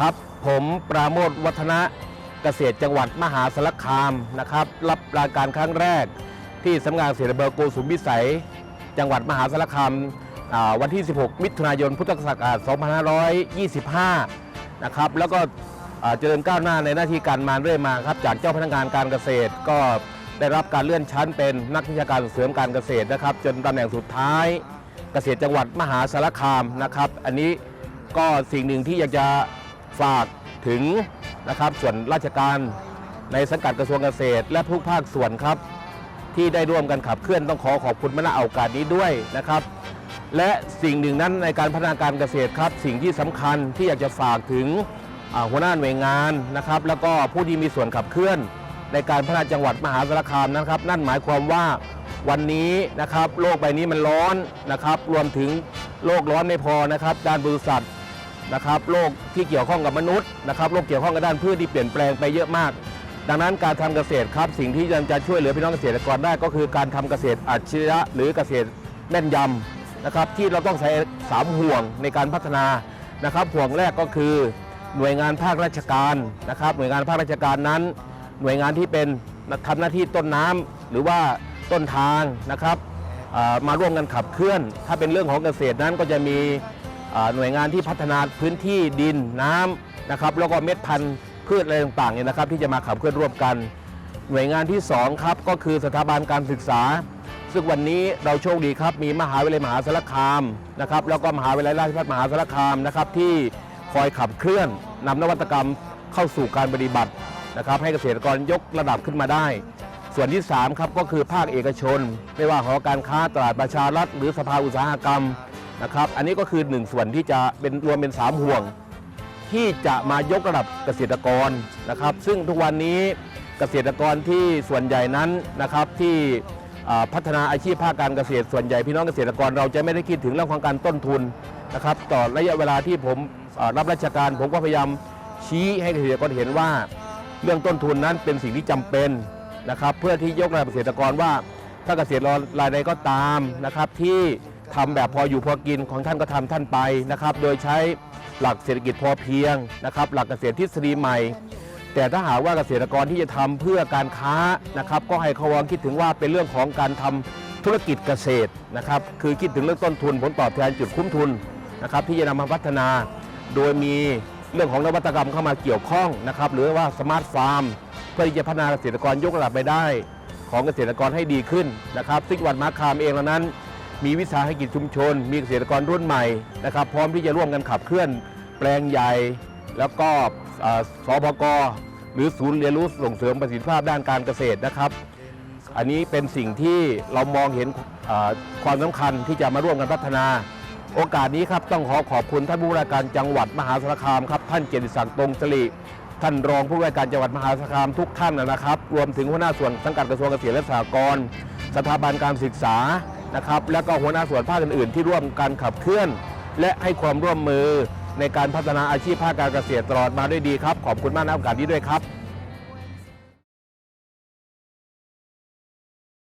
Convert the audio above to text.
ครับ ผมปราโมทวัฒนะเกษตรจังหวัดมหาสารคามนะครับ รับราชการครั้งแรก ที่สำนักงานเกษตรอำเภอโกสุมพิสัย จังหวัดมหาสารคามอ่าวันที่ 16 มิถุนายน พุทธศักราช 2525 นะครับ แล้วก็อ่าเจริญก้าวหน้าในหน้าที่การงาเรื่อยมาครับ จากเจ้าพนักงานการเกษตรก็ได้รับการเลื่อนชั้นเป็นนักวิชาการส่งเสริมการเกษตรนะครับ จนตำแหน่งสุดท้ายเกษตรจังหวัดมหาสารคามนะครับ อันนี้ก็สิ่งหนึ่งที่อยากจะ ฝากถึงนะครับส่วนราชการในสังกัดกระทรวงเกษตร และทุกภาคส่วนครับ ที่ได้ร่วมกันขับเคลื่อนต้องขอขอบคุณมาณโอกาสนี้ด้วยนะครับ และสิ่งหนึ่งนั้นในการพัฒนาการเกษตรครับ สิ่งที่สำคัญที่อยากจะฝากถึงหัวหน้าหน่วยงานนะครับ แล้วก็ผู้ที่มีส่วนขับเคลื่อน ในการพัฒนาจังหวัดมหาสารคามนะครับ นั่นหมายความว่าวันนี้นะครับ โลกใบนี้มันร้อนนะครับ รวมถึงโลกร้อนไม่พอนะครับด้านบริษัท นะครับโลกที่เกี่ยวข้องกับมนุษย์นะครับโลกเกี่ยวข้องกับด้านพืชที่เปลี่ยนแปลงไปเยอะมาก ดังนั้นการทำเกษตรครับสิ่งที่จะช่วยเหลือพี่น้องเกษตรกรได้ก็คือการทำเกษตรอัจฉริยะหรือเกษตรแม่นยำนะครับที่เราต้องใช้สามห่วงในการพัฒนานะครับห่วงแรกก็คือหน่วยงานภาคราชการนะครับ หน่วยงานภาคราชการนั้น หน่วยงานที่เป็นทำหน้าที่ต้นน้ำหรือว่าต้นทางนะครับมาร่วมกันขับเคลื่อน ถ้าเป็นเรื่องของเกษตรนั้นก็จะมี หน่วยงานที่พัฒนาพื้นที่ดินน้ำนะครับแล้วก็เม็ดพันธุ์พืชอะไรต่างๆเนี่ยนะครับ ที่จะมาขับเคลื่อนร่วมกัน หน่วยงานที่สองครับก็คือสถาบันการศึกษา ซึ่งวันนี้เราโชคดีครับ มีมหาวิทยาลัยมหาสารคามนะครับแล้วก็มหาวิทยาลัยราชภัฏมหาสารคามนะครับที่คอยขับเคลื่อนนำนวัตกรรมเข้าสู่การปฏิบัตินะครับ ให้เกษตรกรยกระดับขึ้นมาได้ ส่วนที่3ครับก็คือภาคเอกชน ไม่ว่าหอการค้าตลาดประชารัฐหรือสภาอุตสาหกรรม นะครับ อันนี้ก็คือหนึ่งส่วนที่จะเป็นรวมเป็นสามห่วง ที่จะมายกระดับเกษตรกรนะครับ ซึ่งทุกวันนี้เกษตรกรที่ส่วนใหญ่นั้นนะครับที่พัฒนาอาชีพภาคการเกษตรส่วนใหญ่พี่น้องเกษตรกรเราจะไม่ได้คิดถึงเรื่องของการต้นทุนนะครับต่อระยะเวลาที่ผมรับราชการ ผมก็พยายามชี้ให้เกษตรกรเห็นว่า เรื่องต้นทุนนั้นเป็นสิ่งที่จำเป็นนะครับ เพื่อที่ยกระดับเกษตรกรว่า ถ้าเกษตรรายใดก็ตามนะครับที่ ทำแบบพออยู่พอกินของท่านก็ทำท่านไปนะครับ โดยใช้หลักเศรษฐกิจพอเพียงนะครับ หลักเกษตรทฤษฎีใหม่ แต่ถ้าหากว่าเกษตรกรที่จะทำเพื่อการค้านะครับ ก็ให้เขาวางคิดถึงว่าเป็นเรื่องของการทำธุรกิจเกษตรนะครับ คือคิดถึงเรื่องต้นทุนผลตอบแทนจุดคุ้มทุนนะครับ ที่จะนำมาพัฒนา โดยมีเรื่องของนวัตกรรมเข้ามาเกี่ยวข้องนะครับ หรือว่าสมาร์ทฟาร์มเพื่อที่จะพัฒนาเกษตรกรยกระดับไปได้ ของเกษตรกรให้ดีขึ้นนะครับซึ่งวัดมาคามเองแล้วนั้น มีวิสาหกิจชุมชน มีเกษตรกรรุ่นใหม่นะครับพร้อมที่จะร่วมกันขับเคลื่อน แปลงใหญ่ แล้วก็เอ่อสพกหรือศูนย์เรียนรู้ส่งเสริมประสิทธิภาพด้านการเกษตรนะครับ อันนี้เป็นสิ่งที่เรามองเห็นความสำคัญที่จะมาร่วมกันพัฒนา โอกาสนี้ครับต้องขอขอบคุณท่านผู้ว่าการจังหวัดมหาสารคามครับท่านเกียรติศักดิ์ตรงสลิท่านรองผู้ว่าการจังหวัดมหาสารคามทุกท่านนะครับ รวมถึงหัวหน้าส่วนสังกัดกระทรวงเกษตรและสหกรณ์สถาบันการศึกษา นะครับและก็หัวหน้าส่วนภาคอื่นๆ ที่ร่วมการขับเคลื่อน และให้ความร่วมมือในการพัฒนาอาชีพภาคการเกษตรตลอดมาด้วยดีครับ ขอบคุณมากนะโอกาสนี้ด้วยครับ